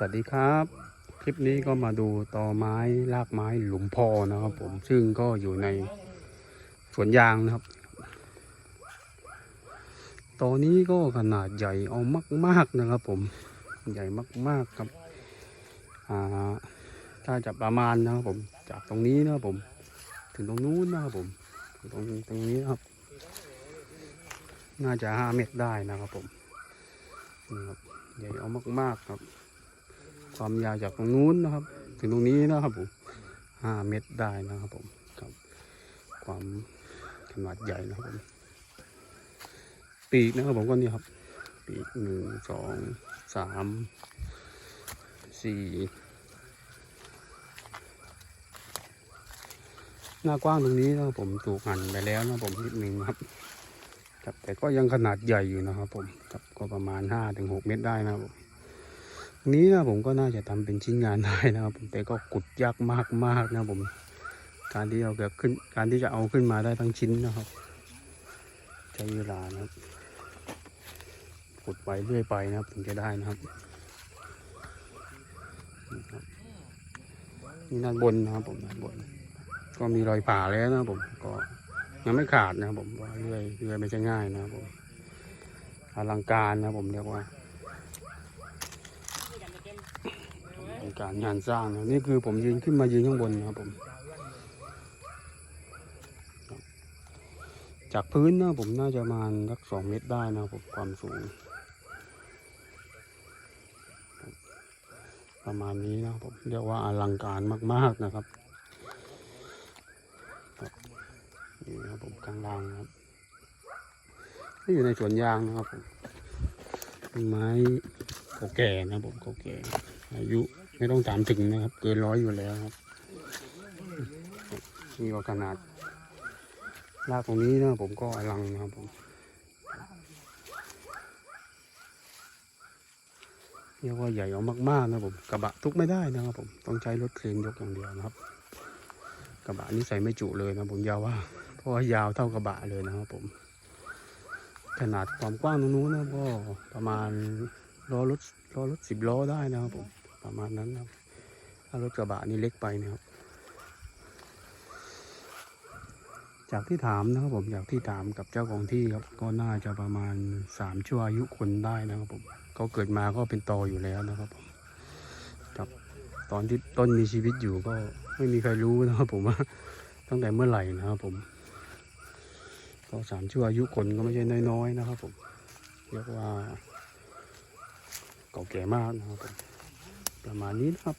สวัสดีครับ คลิปนี้ก็มาดูตอไม้รากไม้หลุมพอนะครับ ผมซึ่งก็อยู่ในสวนยางนะครับตอนี้ก็ขนาดใหญ่เอามาก ๆนะครับ ผมใหญ่มาก ๆครับอ่าถ้าจะประมาณนะครับผมจากตรงนี้นะครับผม ถึงตรงนู้นนะครับผมถึงตรงตรงนี้ครับ น่าจะห้าเมตรได้นะครับผมนี่ครับใหญ่เอามาก ๆครับ ความยาวจากตรงนู้นนะครับ ถึงตรงนี้นะครับผมห้าเมตรได้นะครับผมครับ ความขนาดใหญ่นะครับผมปีกนะครับผมก็นี่ครับ ปีกหนึ่งสองสามสี่หน้ากว้างตรงนี้นะครับผมถูกหั่นไปแล้วนะครับผมนิดนึงครับครับแต่ก็ยังขนาดใหญ่อยู่นะครับผมครับก็ประมาณห้าถึงหกเมตรได้นะครับผม นี้นะผมก็น่าจะทำเป็นชิ้นงานได้นะครับผมแต่ก็ขุดยากมากมากนะผม การที่เราจะขึ้นการที่จะเอาขึ้นมาได้ทั้งชิ้นนะครับใช้เวลานะครับขุดไปเรื่อยไปนะครับถึงจะได้นะครับนี่ครับนี่ด้านบนนะครับผมด้านบน ก็มีรอยผ่าแล้วนะผมก็ยังไม่ขาดนะครับผมว่าเรื่อยเรื่อยไม่ใช่ง่ายนะครับผมอลังการนะผมเรียกว่า เป็นการงานสร้างนะนี่คือผมยืนขึ้นมายืนข้างบนนะครับผม จากพื้นนะผมน่าจะมาสักสองเมตรได้นะผมความสูง ประมาณนี้นะผมเรียกว่าอลังการมาก ๆนะครับนี่นะครับผมข้างล่างครับนี่อยู่ในสวนยางนะครับผมไม้เก่าแก่นะผมเก่าแก่อายุ ไม่ต้องถามถึงนะครับ เกินร้อยอยู่แล้วครับนี่ก็ขนาดรากตรงนี้นะผมก็อลังนะครับผมเรียกว่าใหญ่เอามากๆนะผมกระบะทุกไม่ได้นะครับผมต้องใช้รถเครนยกอย่างเดียวนะครับ กระบะนี่ใส่ไม่จุเลยนะผมยาวว่าเพราะว่ายาวเท่ากระบะเลยนะครับผม ขนาดความกว้างตรงนู้นนะก็ประมาณล้อรถล้อรถสิบล้อได้นะครับผม ประมาณนั้นนะครับถ้ารถกระบะนี่เล็กไปนะครับ จากที่ถามนะครับผมจากที่ถามกับเจ้าของที่ครับ ก็น่าจะประมาณสามชั่วอายุคนได้นะครับผมเขาเกิดมาก็เป็นตออยู่แล้วนะครับผมครับตอนที่ต้นมีชีวิตอยู่ก็ไม่มีใครรู้นะครับผมว่าตั้งแต่เมื่อไหร่นะครับผมก็สามชั่วอายุคนก็ไม่ใช่น้อยๆนะครับผมเรียกว่าเก่าแก่มากนะครับผม ประมาณนี้นะครับ